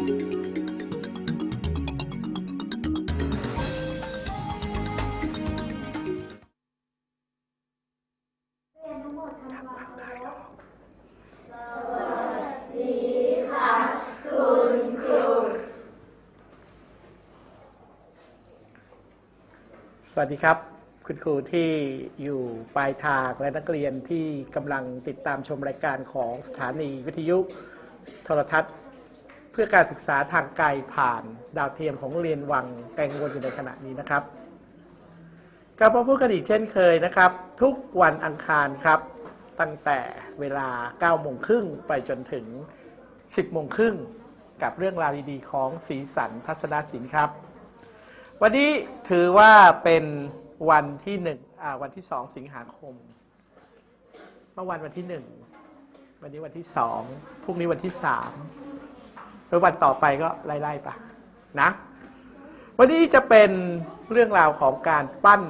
สวัสดีครับ คุณครูที่อยู่ปลายทางและนักเรียนที่กำลังติดตามชมรายการของสถานีวิทยุโทรทัศน์ เพื่อการศึกษาทางไกลผ่านดาวเทียมของเรียนวังแกงวนอยู่ในขณะนี้นะครับกลับมาพูดกันอีกเช่นเคยนะครับ ทุกวันอังคารครับ ตั้งแต่เวลา9โมงครึ่งไปจนถึง 10โมงครึ่งกับเรื่องราวดีๆของสีสันทัศนศิลป์ครับ วันนี้ถือว่าเป็นวันที่หนึ่งอ่าวันที่สองสิงหาคม เมื่อวันวันที่หนึ่งวันนี้วันที่สองพรุ่งนี้วันที่สาม แล้ววันต่อไปก็ไล่ๆไปนะ วันนี้จะเป็นเรื่องราวของการปั้น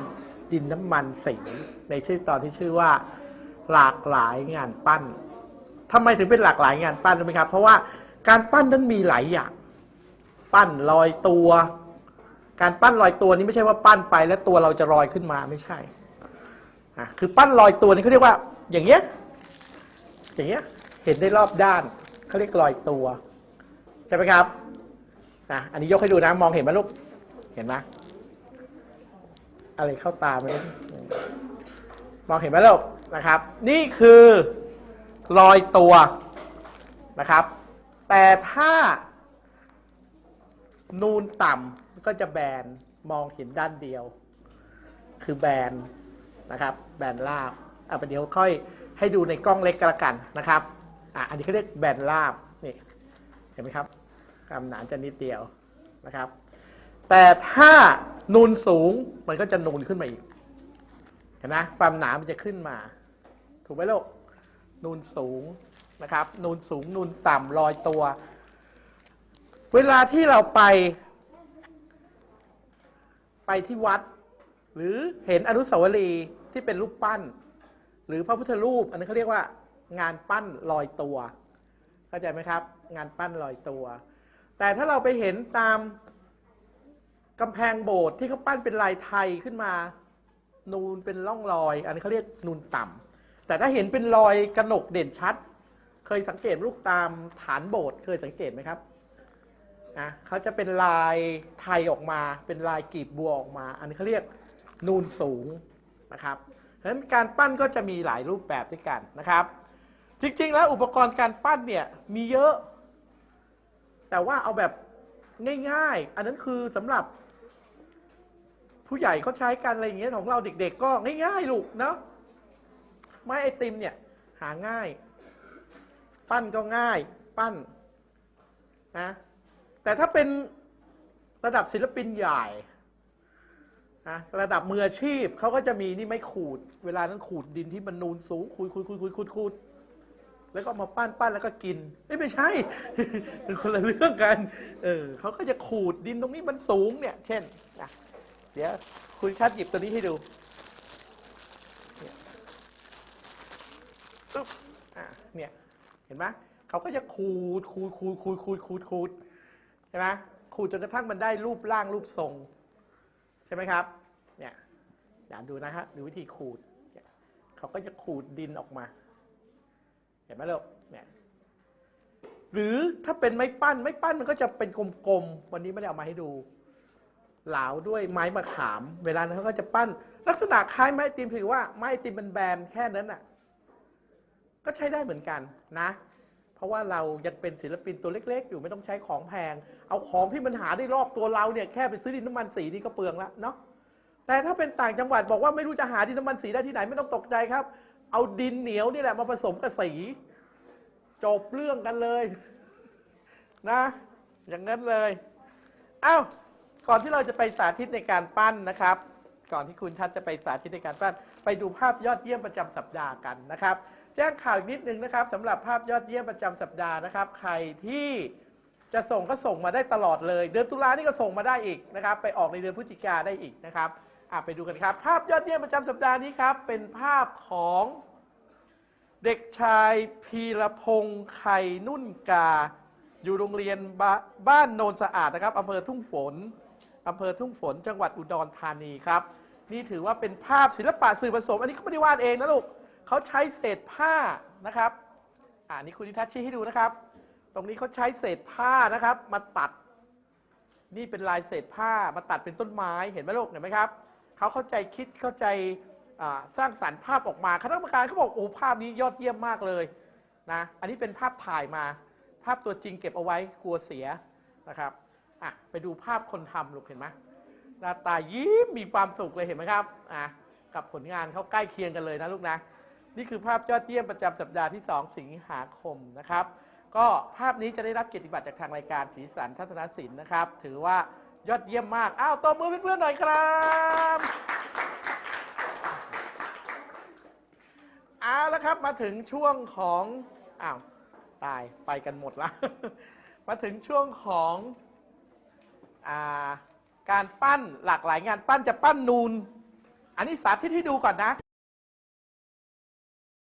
ดินน้ำมันสีในชื่อตอนที่ชื่อว่า หลากหลายงานปั้นทำไมถึงเป็นหลากหลายงานปั้นรู้ไหมครับ เพราะว่าการปั้นนั้นมีหลายอย่าง ปั้นลอยตัว การปั้นลอยตัวนี้ไม่ใช่ว่าปั้นไปแล้วตัวเราจะลอยขึ้นมาไม่ใช่อะคือปั้นลอยตัวนี่เขาเรียกว่า อย่างเงี้ย อย่างเงี้ย เห็นได้รอบด้านเขาเรียกลอยตัว ใช่ไหมครับนะอันนี้ยกให้ดูนะมองเห็นไหมลูกเห็นไหมอะไรเข้าตาไหมลูกมองเห็นไหมลูกนะครับ นี่คือลอยตัวนะครับ แต่ถ้านูนต่ำก็จะแบนมองเห็นด้านเดียว คือแบนนะครับ แบนราบเอาไปเดี๋ยวค่อยให้ดูในกล้องเล็กก็แล้วกันนะครับอะอันนี้เขาเรียกแบนราบนี่เห็นไหมครับ ความหนาจะนิดเดียวนะครับ แต่ถ้านูนสูงมันก็จะนูนขึ้นมาอีกเห็นไหมความหนามันจะขึ้นมา ถูกไหมลูกนูนสูงนะครับ นูนสูงนูนต่ำลอยตัว เวลาที่เราไป ไปที่วัด หรือเห็นอนุสาวรีย์ที่เป็นรูปปั้น หรือพระพุทธรูป อันนี้นเขาเรียกว่า งานปั้นลอยตัว เข้าใจไหมครับ งานปั้นลอยตัว แต่ถ้าเราไปเห็นตามกำแพงโบสถ์ที่เขาปั้นเป็นลายไทยขึ้นมา นูนเป็นร่องรอย อันนี้เขาเรียกนูนต่ำแต่ถ้าเห็นเป็นรอยกระหนกเด่นชัด เคยสังเกตรูปตามฐานโบสถ์เคยสังเกตไหมครับนะเขาจะเป็นลายไทยออกมา เป็นลายกีบบัวออกมา อันนี้เขาเรียกนูนสูงนะครับเพราะฉะนั้นการปั้นก็จะมีหลายรูปแบบด้วยกันนะครับ จริงๆ แล้วอุปกรณ์การปั้นเนี่ยมีเยอะ แต่ว่าเอาแบบง่าย ๆ อันนั้นคือสำหรับ ผู้ใหญ่เขาใช้กันอะไรอย่างเงี้ยของเราเด็ก ๆ ก็ง่ายๆลูกเนาะไม้ไอติมเนี่ย หาง่าย ปั้นก็ง่าย ปั้นนะแต่ถ้าเป็นระดับศิลปินใหญ่นะระดับมืออาชีพเขาก็จะมีนี่ไม่ขูด เวลานั้นขูดดินที่มันนูนสูงขูดขูดขูดขูดขูดขูด แล้วก็มาปั้นปั้นแล้วก็กินไม่ไม่ใช่ เป็นคนละเรื่องกัน เออเขาก็จะขูดดินตรงนี้มันสูงเนี่ย เช่นนะเดี๋ยวคุณคัดหยิบตัวนี้ให้ดูเนี่ยปึ๊บอะเนี่ยเห็นไหมเขาก็จะขูดขูดขูดขูดขูดขูดขูดใช่ไหมขูดจนกระทั่งมันได้รูปร่างรูปทรง ใช่ไหมครับ เนี่ยอย่าดูนะฮะดูวิธีขูดเขาก็จะขูดดินออกมา ห็นไหมลูกเนี่ยหรือถ้าเป็นไม้ปั้น ไม้ปั้นมันก็จะเป็นกลมๆ วันนี้ไม่ได้เอามาให้ดู เหลาด้วยไม้มะขาม เวลานั้นเขาก็จะปั้น ลักษณะคล้ายไม้ติมถือว่าไม้ติมเป็นแบนๆแค่นั้นน่ะ ก็ใช้ได้เหมือนกันนะ เพราะว่าเรายังเป็นศิลปินตัวเล็ก ๆ อยู่ไม่ต้องใช้ของแพง เอาของที่มันหาได้รอบตัวเราเนี่ยแค่ไปซื้อดินน้ำมันสีนี่ก็เปลืองละเนาะแต่ถ้าเป็นต่างจังหวัดบอกว่าไม่รู้จะหาดินน้ำมันสีได้ที่ไหนไม่ต้องตกใจครับ เอาดินเหนียวนี่แหละมาผสมกับสี จบเรื่องกันเลยนะ อย่างนั้นเลยอ้าวก่อนที่เราจะไปสาธิตในการปั้นนะครับ ก่อนที่คุณทัศน์จะไปสาธิตในการปั้น ไปดูภาพยอดเยี่ยมประจำสัปดาห์กันนะครับ แจ้งข่าวอีกนิดนึงนะครับสำหรับภาพยอดเยี่ยมประจำสัปดาห์นะครับ ใครที่จะส่งก็ส่งมาได้ตลอดเลย เดือนตุลานี่ก็ส่งมาได้อีกนะครับ ไปออกในเดือนพฤศจิกาได้อีกนะครับ อะไปดูกันครับ ภาพยอดเยี่ยมประจำสัปดาห์นี้ครับ เป็นภาพของเด็กชายพีรพงษ์ไข่นุ่นกา อยู่โรงเรียนบบ้านโนนสะอาดนะครับอำเภอทุ่งฝนอำเภอทุ่งฝน จังหวัดอุดรธานีครับ นี่ถือว่าเป็นภาพศิลปะสื่อผสม อันนี้เขาไม่ได้วาดเองนะลูกเขาใช้เศษผ้านะครับอ่านี่คุณนิทัศน์ชี้ให้ดูนะครับ ตรงนี้เขาใช้เศษผ้านะครับ มาตัด นี่เป็นลายเศษผ้ามาตัดเป็นต้นไม้เห็นไหมลูกเห็นไหมครับ เขาเข้าใจคิดเข้าใจสร้างสรรค์ภาพออกมาคณะกรรมการเขาบอกโอ้ภาพนี้ยอดเยี่ยมมากเลยนะอันนี้เป็นภาพถ่ายมา ภาพตัวจริงเก็บเอาไว้กลัวเสียนะครับอะไปดูภาพคนทำลูกเห็นไหมหน้าตายิ้มมีความสุขเลยเห็นไหมครับอะกับผลงานเขาใกล้เคียงกันเลยนะลูกนะ นี่คือภาพยอดเยี่ยมประจำสัปดาห์ที่ 2 สิงหาคมนะครับ ก็ภาพนี้จะได้รับเกียรติบัตรจากทางรายการสีสันทัศนศิลป์นะครับ ถือว่า ยอดเยี่ยมมาก อ้าวตบมือเพื่อนๆหน่อยครับเอาแล้วครับมาถึงช่วงของอ้าวตายไปกันหมดละ มาถึงช่วงของอาการปั้นหลากหลายงานปั้นจะปั้นนูน อันนี้สาธิตให้ดูก่อนนะ